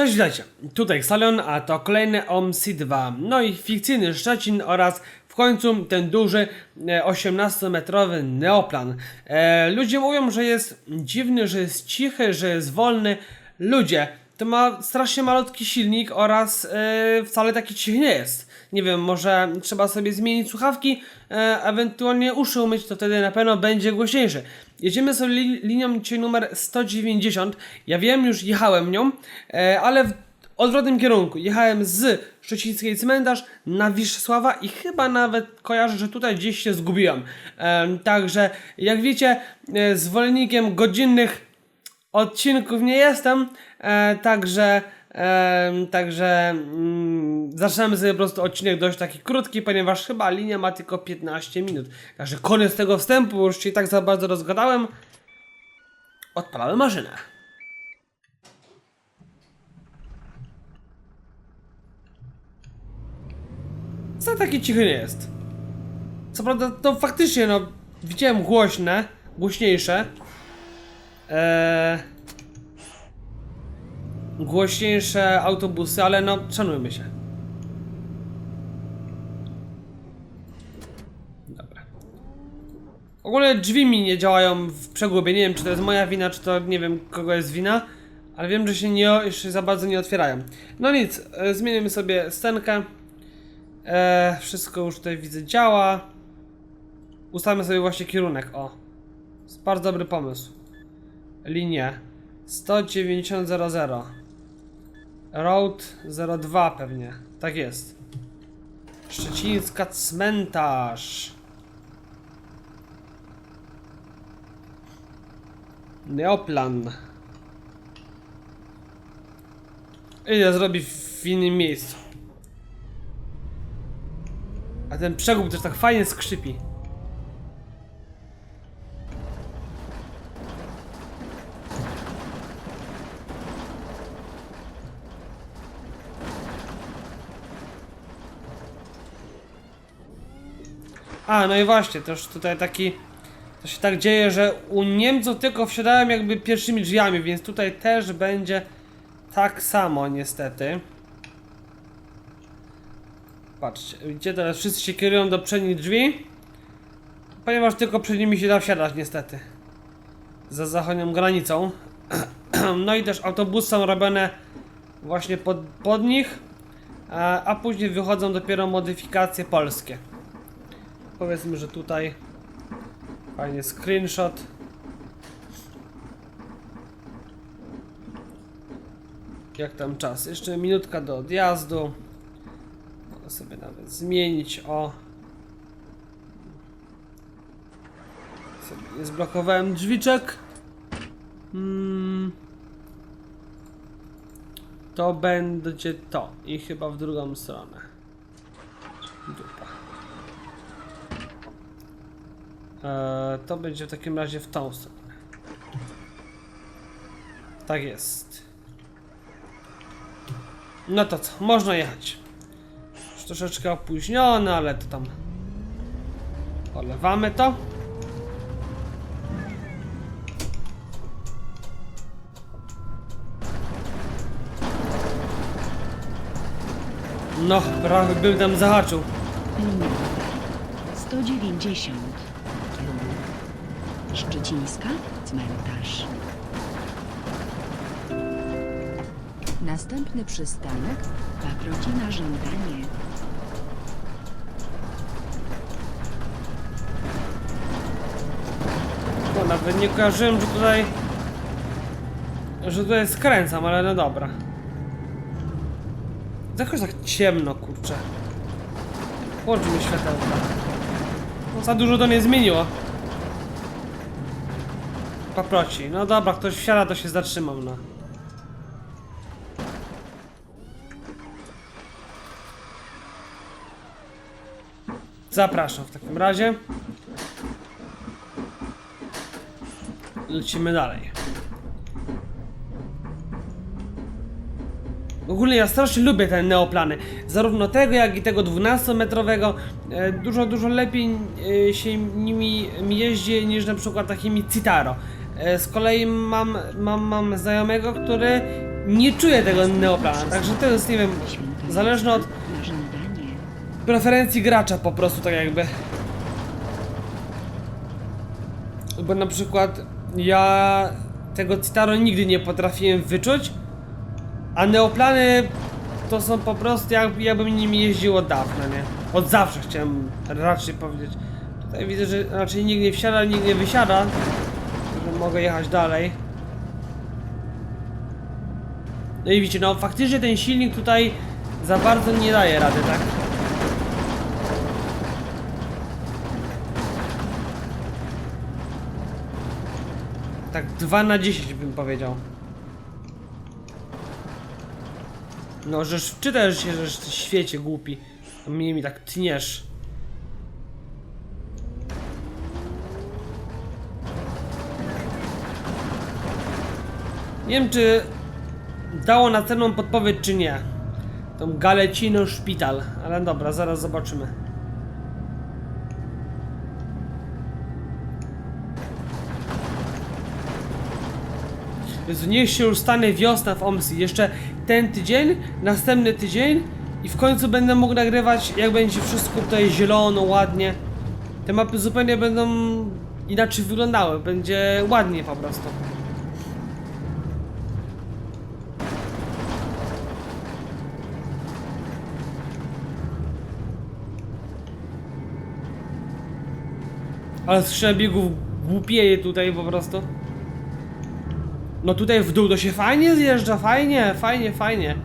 Cześć, witajcie. Tutaj Salion, a to kolejny OMC2. No i fikcyjny Szczecin oraz w końcu ten duży e, 18-metrowy neoplan. E, ludzie mówią, że jest dziwny, że jest cichy, że jest wolny. Ludzie, to ma strasznie malutki silnik oraz e, wcale taki cichy nie jest. Nie wiem, może trzeba sobie zmienić słuchawki, e, ewentualnie uszy umyć, to wtedy na pewno będzie głośniejszy. Jedziemy sobie li linią dzisiaj numer 190. Ja wiem, już jechałem nią, e, ale w odwrotnym kierunku. Jechałem z Szczecińskiej Cmentarz na Wiszsława i chyba nawet kojarzę, że tutaj gdzieś się zgubiłem. E, także, jak wiecie, e, zwolennikiem godzinnych odcinków nie jestem, e, także także mm, zaczynamy sobie po prostu odcinek dość taki krótki, ponieważ chyba linia ma tylko 15 minut. Także koniec tego wstępu, już się i tak za bardzo rozgadałem. Odpalamy maszynę. Co taki cichy nie jest? Co prawda to faktycznie no widziałem głośne, głośniejsze. Eee, głośniejsze autobusy, ale no szanujmy się. Dobra. Ogólnie drzwi mi nie działają w przegubie. Nie wiem, czy to jest moja wina, czy to nie wiem, kogo jest wina, ale wiem, że się nie, jeszcze za bardzo nie otwierają. No nic, e, zmienimy sobie scenkę. E, wszystko już tutaj widzę działa. Ustawmy sobie właśnie kierunek, o. Jest bardzo dobry pomysł. Linie 19000 Road 02 pewnie. Tak jest. Szczecińska cmentarz. Neoplan. Ile zrobi w innym miejscu. A ten przegub też tak fajnie skrzypi. A, no i właśnie, też tutaj taki. To się tak dzieje, że u Niemców tylko wsiadają jakby pierwszymi drzwiami, więc tutaj też będzie tak samo niestety. Patrzcie, widzicie, teraz wszyscy się kierują do przednich drzwi, ponieważ tylko przed nimi się da wsiadać niestety. Za zachodnią granicą. No i też autobusy są robione właśnie pod, pod nich, a, a później wychodzą dopiero modyfikacje polskie. Powiedzmy, że tutaj fajnie screenshot. Jak tam czas? Jeszcze minutka do odjazdu. Mogę sobie nawet zmienić o. Sobie nie zblokowałem drzwiczek. Hmm. To będzie to. I chyba w drugą stronę. Dupa. Eee, to będzie w takim razie w tą stronę. Tak jest. No to co, można jechać. Już troszeczkę opóźnione, ale to tam. Polewamy to. No, prawie bym tam zahaczył. Linia 190 kierunek Szczecińska cmentarz. Następny przystanek Paprocina Żądanie. No, nawet nie kojarzyłem, że tutaj... Że tutaj skręcam, ale no dobra. Jakoś tak ciemno, kurczę. Włączmy światełka. No za dużo to nie zmieniło. Paproci. No dobra, ktoś wsiada, to się zatrzymam, no. Zapraszam w takim razie. Lecimy dalej. Ogólnie ja strasznie lubię te neoplany. Zarówno tego, jak i tego 12-metrowego. E, Dużo, dużo lepiej e, się nimi mi jeździ niż na przykład takimi Citaro. E, Z kolei mam, mam, mam znajomego, który nie czuję tego neoplana, także to jest, nie wiem, zależne od preferencji gracza po prostu, tak jakby. Bo na przykład ja tego Citaro nigdy nie potrafiłem wyczuć, a neoplany to są po prostu jak, jakbym nimi jeździł od dawna, nie? Od zawsze chciałem raczej powiedzieć. Tutaj widzę, że raczej nikt nie wsiada, nikt nie wysiada, mogę jechać dalej. No i widzicie, no faktycznie ten silnik tutaj za bardzo nie daje rady, tak? Tak 2 na 10 bym powiedział. No, żeż czytasz się, żeż świecie głupi. A mnie mi tak tniesz. Nie wiem, czy dało na cenną podpowiedź, czy nie. Tą Galecino Szpital. Ale dobra, zaraz zobaczymy. Jezu, niech się już stanie wiosna w Omsi. Jeszcze ten tydzień, następny tydzień i w końcu będę mógł nagrywać, jak będzie wszystko tutaj zielono, ładnie. Te mapy zupełnie będą inaczej wyglądały. Będzie ładnie po prostu. Ale skrzynia biegów głupieje tutaj po prostu. No tutaj w dół to się fajnie zjeżdża, fajnie, fajnie, fajnie.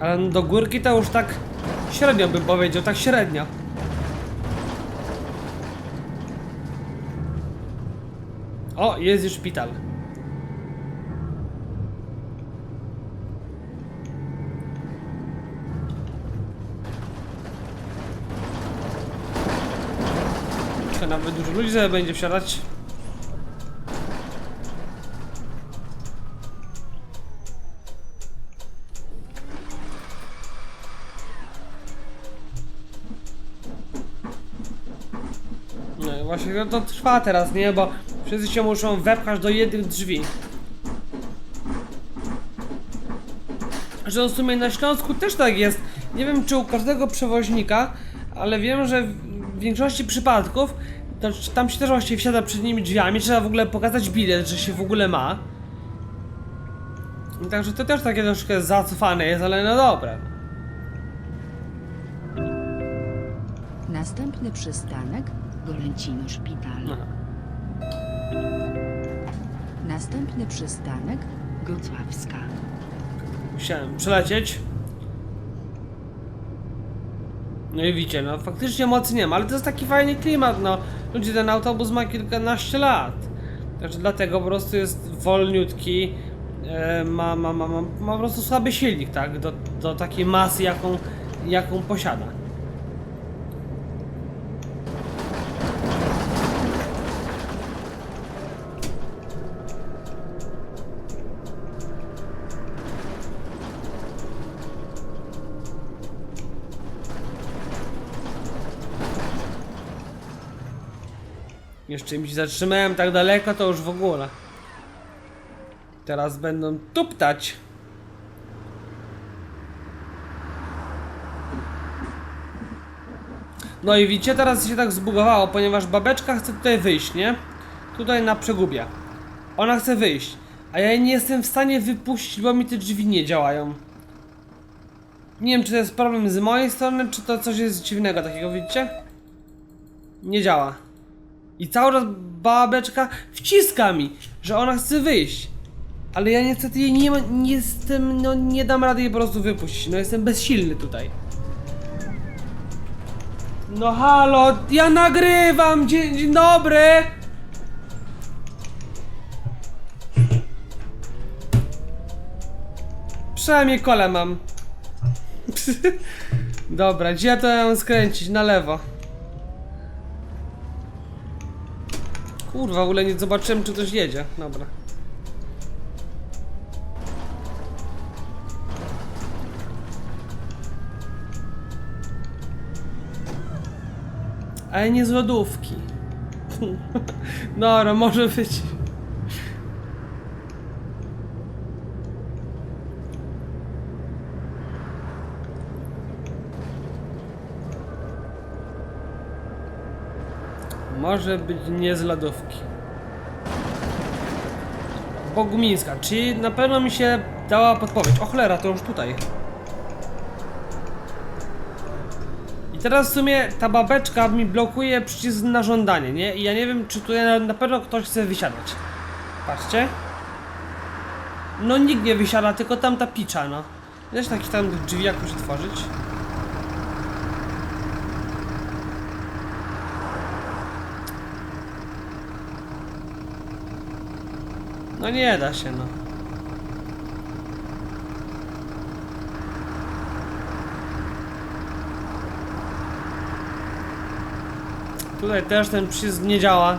Ale do górki to już tak średnio bym powiedział, tak średnio. O, jest już szpital. Nawet dużo ludzi sobie będzie wsiadać. No i właśnie to, trwa teraz, nie? Bo wszyscy się muszą wepchać do jednych drzwi. Że w sumie na Śląsku też tak jest. Nie wiem czy u każdego przewoźnika, ale wiem, że w większości przypadków c- tam się też właśnie wsiada przed nimi drzwiami, trzeba w ogóle pokazać bilet, że się w ogóle ma. Także to też takie troszkę zacofane jest, ale no dobra. Następny przystanek Golęcino Szpital. No. Następny przystanek Gocławska. Musiałem przelecieć. No i widzicie, no faktycznie mocy nie ma, ale to jest taki fajny klimat, no. Ludzie, ten autobus ma kilkanaście lat. Także dlatego po prostu jest wolniutki. E, ma, ma, ma, ma, ma po prostu słaby silnik, tak? Do, do takiej masy, jaką, jaką posiada. Jeszcze mi się zatrzymałem tak daleko, to już w ogóle. Teraz będą tuptać. No i widzicie, teraz się tak zbugowało, ponieważ babeczka chce tutaj wyjść, nie? Tutaj na przegubie. Ona chce wyjść, a ja nie jestem w stanie wypuścić, bo mi te drzwi nie działają. Nie wiem, czy to jest problem z mojej strony, czy to coś jest dziwnego takiego, widzicie? Nie działa. I cały czas babeczka wciska mi, że ona chce wyjść. Ale ja niestety jej nie, ma, nie jestem, no nie dam rady jej po prostu wypuścić. No jestem bezsilny tutaj. No halo, ja nagrywam, dzień, dzień dobry. Przynajmniej kole mam. Dobra, gdzie ja to mam skręcić? Na lewo. Kurwa, w ogóle nie zobaczyłem, czy coś jedzie. Dobra. Ale nie z lodówki. Dobra, może być. Może być nie z lodówki. Bogumińska, czyli na pewno mi się dała podpowiedź. O cholera, to już tutaj. I teraz w sumie ta babeczka mi blokuje przycisk na żądanie, nie? I ja nie wiem, czy tutaj na, na pewno ktoś chce wysiadać. Patrzcie. No nikt nie wysiada, tylko tamta picza, no. Wiesz, taki tam drzwi jakoś otworzyć. No nie da się, no. Tutaj też ten przycisk nie działa.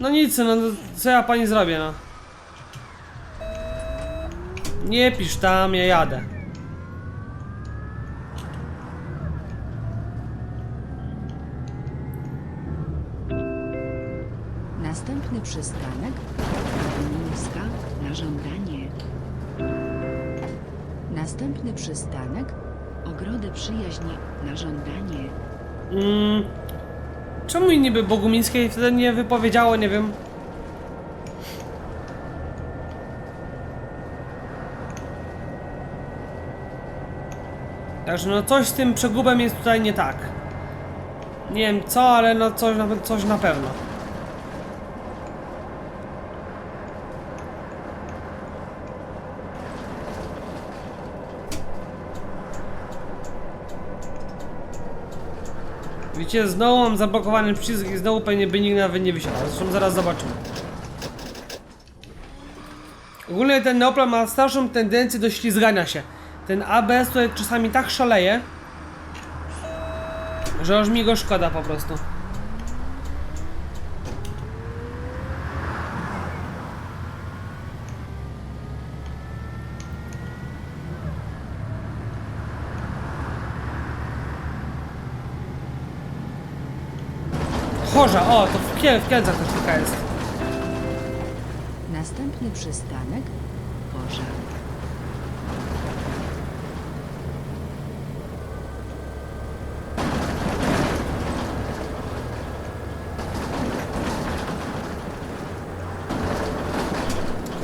No nic, no co ja pani zrobię, no. Nie pisz tam, ja jadę. Ogrody Przyjaźni na żądanie. Mm, czemu niby Bogumińskiej wtedy nie wypowiedziało, nie wiem. Także no coś z tym przegubem jest tutaj nie tak. Nie wiem co, ale no coś coś na pewno. Widzicie, znowu mam zablokowany przycisk i znowu pewnie by nikt nawet nie wysiadał. Zresztą zaraz zobaczymy. Ogólnie ten Neoplan ma starszą tendencję do ślizgania się. Ten ABS tutaj czasami tak szaleje, że aż mi go szkoda po prostu. Chorza, o, to w, Kiel, w Kielcach też taka jest. Następny przystanek Pożar.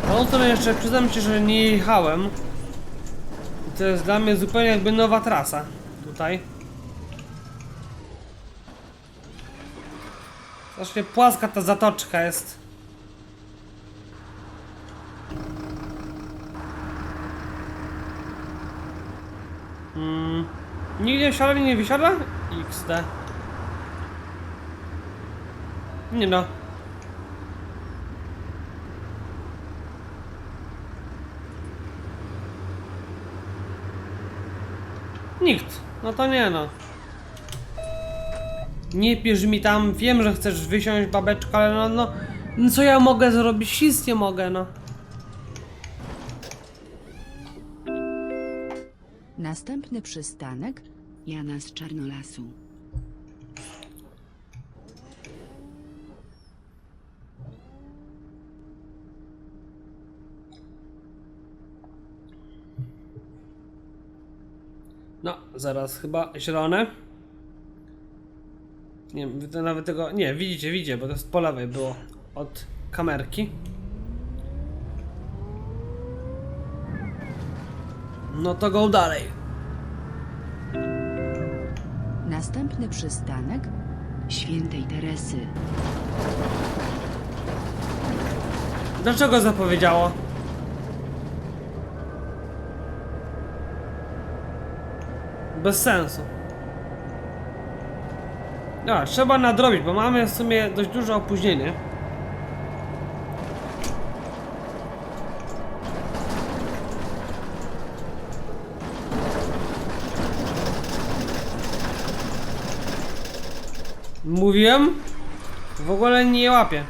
Tą stronę jeszcze przyznam się, że nie jechałem. To jest dla mnie zupełnie jakby nowa trasa. Tutaj. Strasznie płaska ta zatoczka jest. Mm. Nigdzie wsiada, nie wysiada? XD. Nie no. Nikt. No to nie no. Nie pisz mi tam, wiem, że chcesz wysiąść babeczka, ale no, no, no co ja mogę zrobić? Nic nie mogę, no. Następny przystanek Jana z Czarnolasu. No, zaraz chyba zielone. Nie wy to nawet tego. Nie, widzicie, widzicie, bo to jest po lewej było od kamerki. No to go dalej. Następny przystanek Świętej Teresy. Dlaczego zapowiedziało? Bez sensu. No, trzeba nadrobić, bo mamy w sumie dość duże opóźnienie. Mówiłem? W ogóle nie łapię.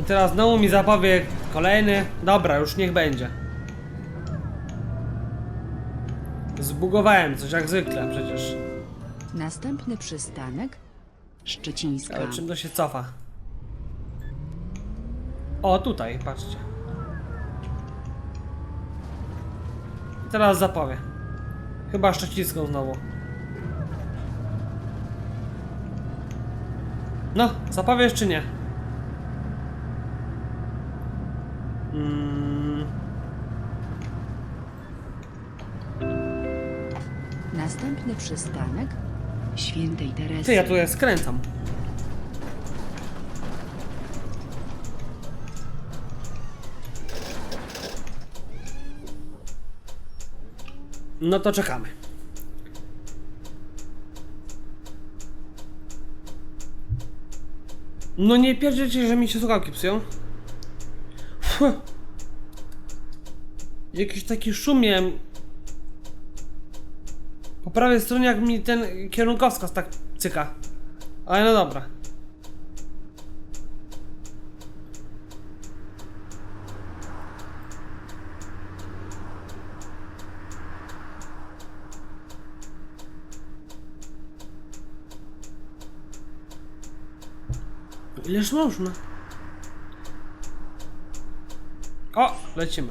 I teraz znowu mi zapowie kolejny. Dobra, już niech będzie. Zbugowałem coś jak zwykle przecież. Następny przystanek Szczecińska. Ale czym to się cofa? O, tutaj, patrzcie. Teraz zapowie. Chyba szczecińską znowu. No, zapowiesz czy nie? Mm, Następny przystanek Świętej Teresy. ty, ja tu je skręcam. No to czekamy. No nie pierdziecie, że mi się słuchawki psują. Jakiś taki szum miałem. Po prawej stronie jak mi ten kierunkowskaz tak cyka. Ale no dobra. Ileż można? O, lecimy.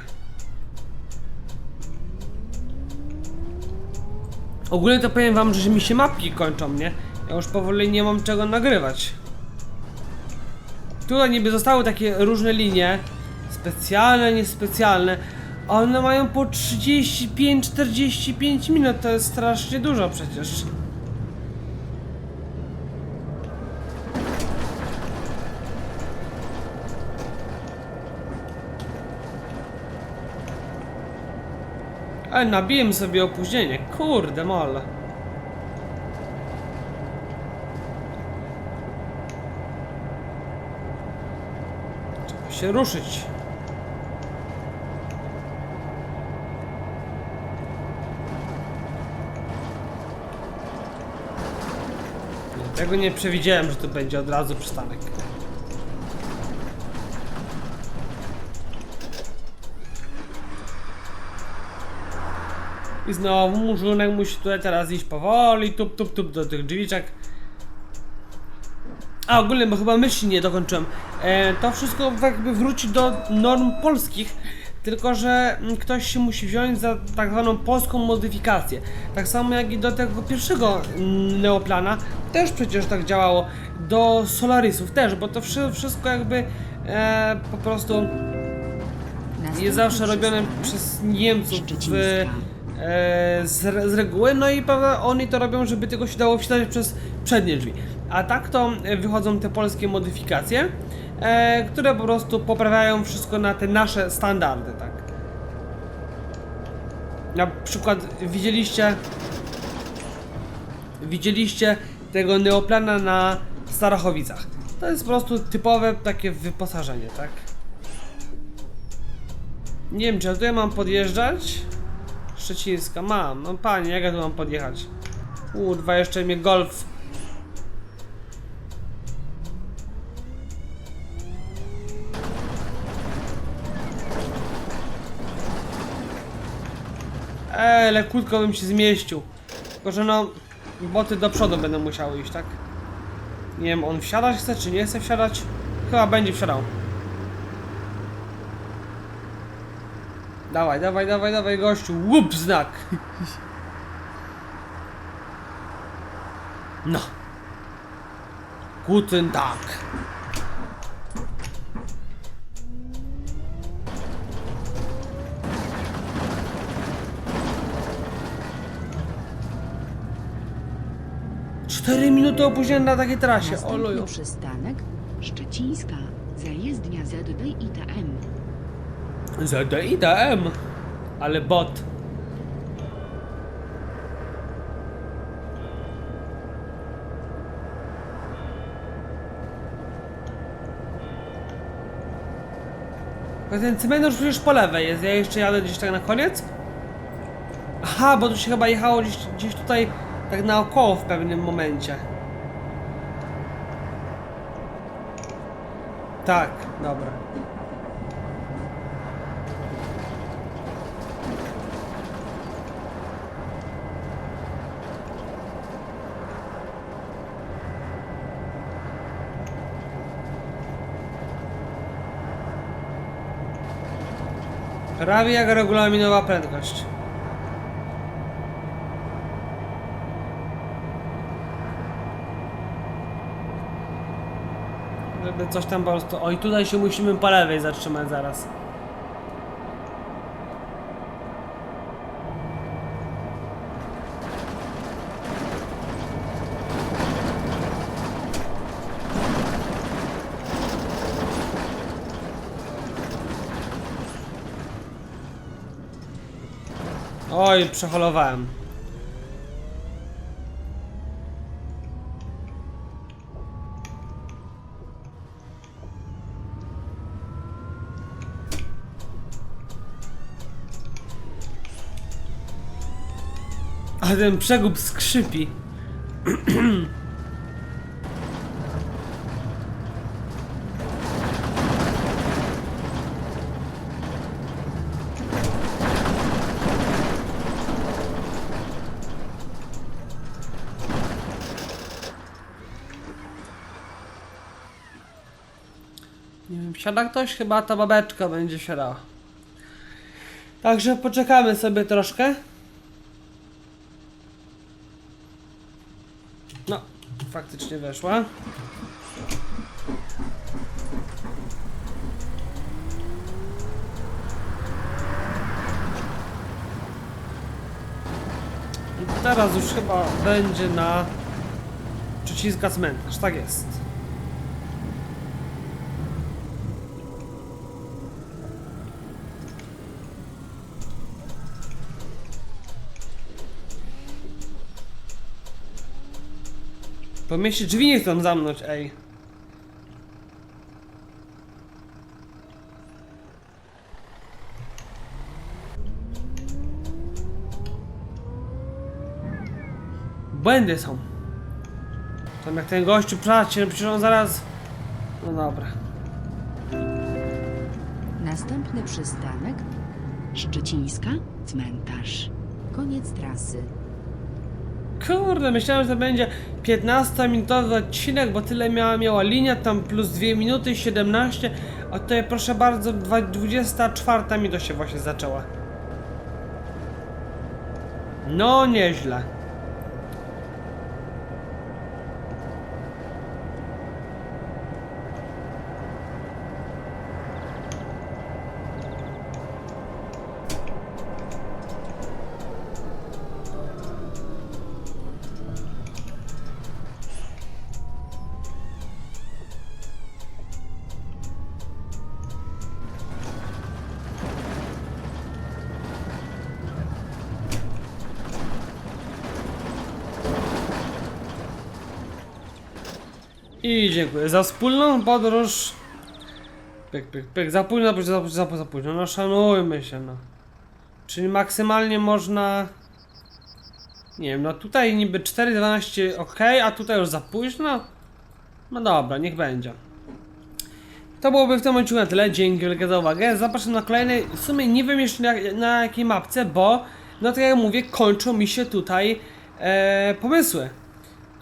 Ogólnie to powiem wam, że mi się mapki kończą, nie? Ja już powoli nie mam czego nagrywać. Tutaj niby zostały takie różne linie, specjalne, niespecjalne, one mają po 35-45 minut, to jest strasznie dużo przecież. Ale nabiłem sobie opóźnienie, kurde mole. Trzeba się ruszyć. Tego nie przewidziałem, że to będzie od razu przystanek. I znowu murzunek musi tutaj teraz iść powoli, tup, tup, tup do tych drzwiczek. A ogólnie, bo chyba myśli nie dokończyłem. E, to wszystko jakby wróci do norm polskich, tylko że ktoś się musi wziąć za tak zwaną polską modyfikację. Tak samo jak i do tego pierwszego mm, Neoplana, też przecież tak działało. Do Solarisów też, bo to wszy- wszystko jakby e, po prostu jest zawsze robione przez Niemców w, z, re- z reguły, no i prawda, oni to robią, żeby tego się dało wsiadać przez przednie drzwi. A tak to e, wychodzą te polskie modyfikacje, e, które po prostu poprawiają wszystko na te nasze standardy, tak. Na przykład widzieliście widzieliście tego neoplana na Starachowicach. To jest po prostu typowe takie wyposażenie, tak? Nie wiem, czy ja tutaj mam podjeżdżać? Szczecińska, mam. No panie, jak ja tu mam podjechać? Kurwa, jeszcze mnie golf. Eee, ale krótko bym się zmieścił. Tylko, że no, boty do przodu będą musiały iść, tak? Nie wiem, on wsiadać chce, czy nie chce wsiadać? Chyba będzie wsiadał. Dawaj, dawaj, dawaj, dawaj, gościu. Łup znak. No. Guten Tag. Cztery minuty opóźnienia na takiej trasie. Następny Oluju. przystanek Szczecińska. Zajezdnia ZD i TM. ZDIDM. Ale bot. Bo Ten cmentarz przecież po lewej jest, ja jeszcze jadę gdzieś tak na koniec? Aha, bo tu się chyba jechało gdzieś, gdzieś tutaj tak naokoło w pewnym momencie. Tak, dobra. Prawie jak regulaminowa prędkość. Żeby coś tam po prostu... Oj, tutaj się musimy po lewej zatrzymać zaraz. Oj, przeholowałem. A ten przegub skrzypi. siada ktoś? Chyba ta babeczka będzie siadała. Także poczekamy sobie troszkę. No, faktycznie weszła. I teraz już chyba będzie na przyciska cmentarz, tak jest. Po drzwi nie chcą zamknąć, ej. Błędy są. Tam jak ten gościu przyjaciel, przecież on zaraz... No dobra. Następny przystanek Szczecińska, cmentarz. Koniec trasy. Kurde, myślałem, że to będzie 15-minutowy odcinek, bo tyle miała, miała linia, tam plus 2 minuty, 17, a tutaj proszę bardzo, dwa- 24 minuta się właśnie zaczęła. No, nieźle. I dziękuję za wspólną podróż. Pyk, pyk, pyk. Za późno, za późno, za za późno. No szanujmy się, no. Czyli maksymalnie można... Nie wiem, no tutaj niby 4.12 ok, a tutaj już za późno? No dobra, niech będzie. To byłoby w tym odcinku na tyle. Dzięki wielkie za uwagę. Zapraszam na kolejny. W sumie nie wiem jeszcze na, na jakiej mapce, bo no tak jak mówię, kończą mi się tutaj e, pomysły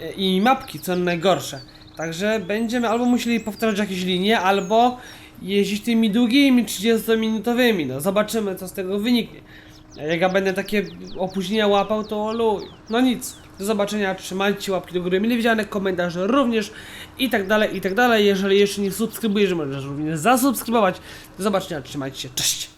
e, i mapki, co najgorsze. Także będziemy albo musieli powtarzać jakieś linie, albo jeździć tymi długimi 30-minutowymi. No zobaczymy, co z tego wyniknie. Jak ja będę takie opóźnienia łapał, to. No nic. Do zobaczenia, trzymajcie łapki do góry, mile widziane, komentarze również i tak dalej, i tak dalej. Jeżeli jeszcze nie subskrybujesz, możesz również zasubskrybować. Do zobaczenia, trzymajcie się, cześć!